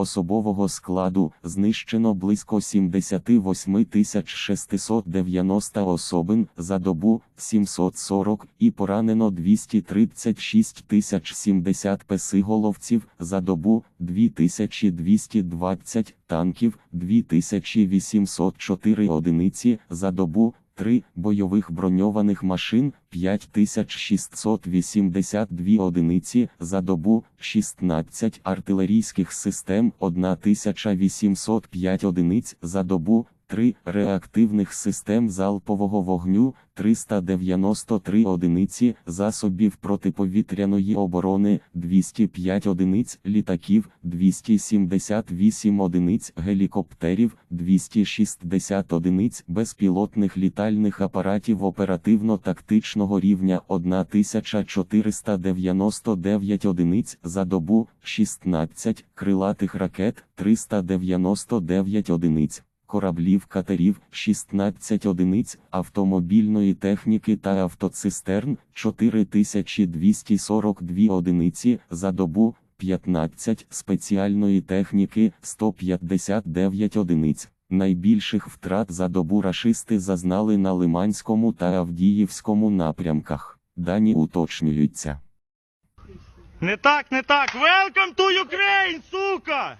Особового складу знищено близько 78 690 особин за добу 740 і поранено 236 070 песиголовців за добу 2220 танків 2804 одиниці за добу 3 бойових броньованих машин 5682 одиниці за добу, 16 артилерійських систем 1805 одиниць за добу, 3 реактивних систем залпового вогню 393 одиниці засобів протиповітряної оборони 205 одиниць літаків 278 одиниць гелікоптерів 260 одиниць безпілотних літальних апаратів оперативно-тактичного рівня 1499 одиниць за добу 16 крилатих ракет 399 одиниць кораблів катерів 16 одиниць автомобільної техніки та автоцистерн 4242 одиниці за добу 15 спеціальної техніки 159 одиниць. Найбільших втрат за добу рашисти зазнали на Лиманському та Авдіївському напрямках. Дані уточнюються. Не так, не так. Welcome to Ukraine, сука!